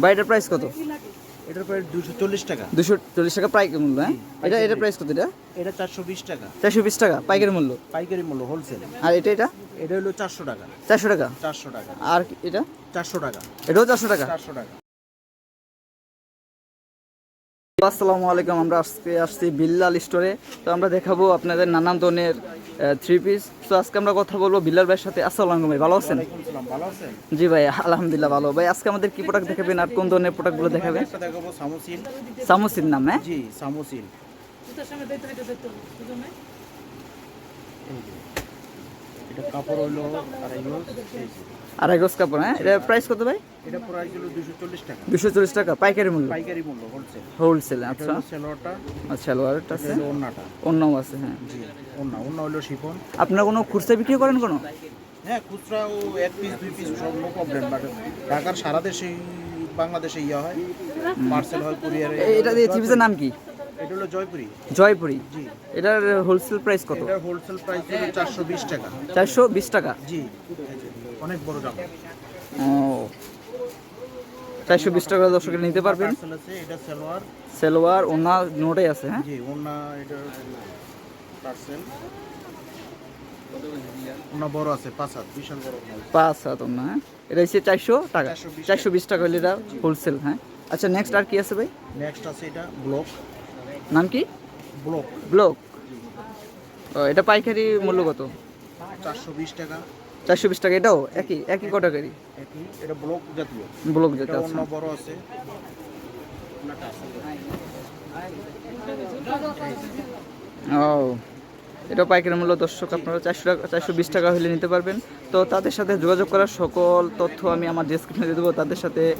বা এটার প্রাইস কত? এটার প্রায় দুশো চল্লিশ টাকা। দুশো চল্লিশ টাকা পাইকারি মূল্য হ্যাঁ? এটা এটা প্রাইস কত এটা? এটা চারশো বিশ টাকা। চারশো বিশ টাকা পাইকারি মূল্য? পাইকারি মূল্য হোলসেল আর এটা এটা? এটা হলো চারশো টাকা। চারশো টাকা? চারশো টাকা। আর এটা? চারশো টাকা। এটাও চারশো টাকা? চারশো টাকা। আসসালামু আলাইকুম আমরা আজকে আসছি বিল্লাল স্টোরে তো আমরা দেখাবো আপনাদের নানান ধরনের থ্রি পিস তো আজকে আমরা কথা বলব বিল্লার ভাইয়ের সাথে। আসসালাম ভাই ভালো আছেন? জি ভাই আলহামদুলিল্লাহ ভালো। ভাই আজকে আমাদের কি প্রোডাক্ট দেখাবেন আর কোন ধরনের প্রোডাক্টগুলো দেখাবেন? দেখাবো নাম হ্যাঁ? জি যে। এটা কাপড় হইল আড়াই গজ, কাপড় হ্যাঁ? এটা প্রাইস কত ভাই? এটা প্রাইস হলো দুশো চল্লিশ টাকা। দুশো চল্লিশ টাকা পাইকারি মূল্য? পাইকারি মূল্য হোলসেল হোলসেল আচ্ছা। হলো সেলোয়ারটা। আচ্ছা সালোয়ারটা আছে? হলো ওন্নাটা অন্যও আছে হ্যাঁ। জি ওন্না ওন্না হলো শিফন। আপনারা কোনো খুচরা বিক্রি করেন কোনো? হ্যাঁ খুচরা ও এক পিস দুই পিস সব নো প্রবলেম বাট ঢাকার সারা দেশে বাংলাদেশে ইয়ে হয়। পার্সেল হয় কুরিয়ারে এটা দিয়ে থ্রি নাম কি? এটা হলো জয়পুরি। জয়পুরি। জি। এটার হোলসেল প্রাইস কত? এটার হোলসেল প্রাইস হলো চারশো বিশ টাকা। চারশো বিশ টাকা? জি অনেক বড় দাম ও। চারশো বিশ টাকা দর্শকের নিতে পারবেন। এটা সালোয়ার। সেলোয়ার ওনা নোটাই আছে হ্যাঁ? জি ওন্না এটা পার্সেল ওন্না বড় আছে পাঁচ হাত বিশাল বড়। পাঁচ হাত ওনা হ্যাঁ? এটা হচ্ছে চারশো টাকা। 420 চারশো বিশ টাকা হলে এটা হোলসেল হ্যাঁ? আচ্ছা নেক্সট আর কি আছে ভাই? নেক্সট আছে এটা ব্লক নাম কি? ব্লক। ব্লক? ও এটা পাইকারি মূল্য কত? চারশো বিশ টাকা। চারশো বিশ টাকা এটাও? একই? একই কটাকারি একই। এটা ব্লক জাতীয়। ব্লক এটা আছে অন্য বড় আছে। ও এটা পাইকারি মূল্য দর্শক আপনারা চারশো টাকা চারশো বিশ টাকা হলে নিতে পারবেন। তো তাদের সাথে যোগাযোগ করার সকল তথ্য আমি আমার ডেসক্রিপশনে দিয়ে দেবো। তাদের সাথে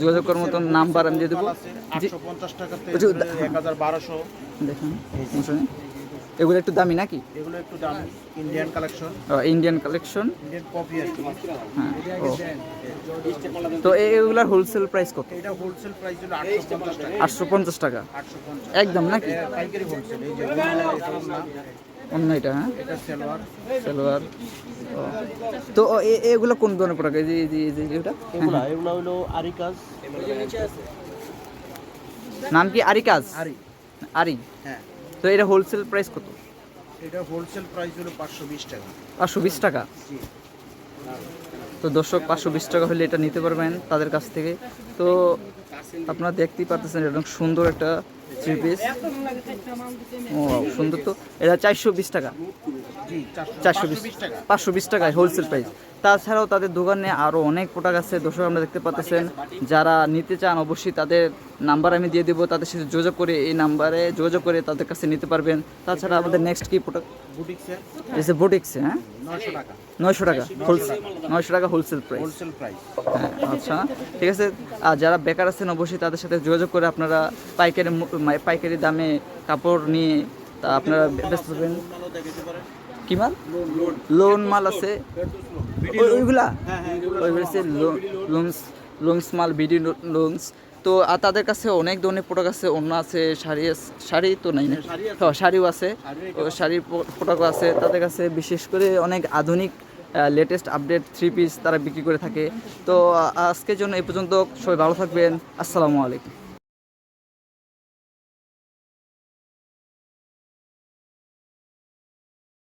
যোগাযোগ করার মতন নাম্বার আমি দিয়ে দেবো। পঞ্চাশ যে- এক হাজার বারোশো। দেখুন এগুলো একটু দামি নাকি? এগুলো একটু দামি Indian collection Indian collection Indian copy আর কি। হ্যাঁ তো এগুলার হোলসেল প্রাইস কত? এটা হোলসেল প্রাইস হলো আটশো পঞ্চাশ টাকা। আটশো পঞ্চাশ টাকা? আটশো পঞ্চাশ। একদম নাকি? পাইকারি হোলসেল এই যে অন্য এটা হ্যাঁ? এটা সালোয়ার। সালোয়ার তো এ- এগুলো কোন ধরনের প্রোডাক্ট এই যে এই যে এটা এগুলা এগুলা হলো আরিকাজ নাম কি আরিকাজ আরি। আরি হ্যাঁ। তো এটা হোলসেল প্রাইস কত? এটা হোলসেল প্রাইস হলো পাঁচশো বিশ টাকা। পাঁচশো বিশ টাকা? জি। তো দর্শক পাঁচশো বিশ টাকা হলে এটা নিতে পারবেন তাদের কাছ থেকে। তো আপনারা দেখতেই পারতেছেন এটা অনেক সুন্দর একটা থ্রি পিস ও সুন্দর তো। এটা চারশো বিশ টাকা। চারশো বিশ টাকা। পাঁচশো বিশ টাকায় হোলসেল প্রাইস তাছাড়াও তাদের দোকানে আরও অনেক প্রোডাক্ট আছে দর্শক আমরা দেখতে পাচ্ছেন। যারা নিতে চান অবশ্যই তাদের নাম্বার আমি দিয়ে দেবো তাদের সাথে যোগাযোগ করে এই নাম্বারে যোগাযোগ করে তাদের কাছে নিতে পারবেন। তাছাড়া আমাদের নেক্সট কি প্রোডাক্ট বুটিক্সে হ্যাঁ? নয়শো টাকা। হোলসেল নয়শো টাকা হোলসেল প্রাইস হোলসেল প্রাইস হ্যাঁ আচ্ছা ঠিক আছে। আর যারা বেকার আছেন অবশ্যই তাদের সাথে যোগাযোগ করে আপনারা পাইকারি পাইকারি দামে কাপড় নিয়ে তা আপনারা ব্যস্ত পাবেন কি মাল? লোন মাল আছে। ওইগুলা? ওইগুলো হচ্ছে loans loans mall BD loans তো আর তাদের কাছে অনেক ধরনের প্রোডাক্ট আছে অন্য আছে শাড়ি শাড়ি তো নাই না? হ্যাঁ শাড়িও আছে। শাড়ির প্রোডাক্ট আছে। তাদের কাছে বিশেষ করে অনেক আধুনিক লেটেস্ট আপডেট থ্রি পিস তারা বিক্রি করে থাকে। তো আজকের জন্য এই পর্যন্ত সবাই ভালো থাকবেন। আসসালামু আলাইকুম।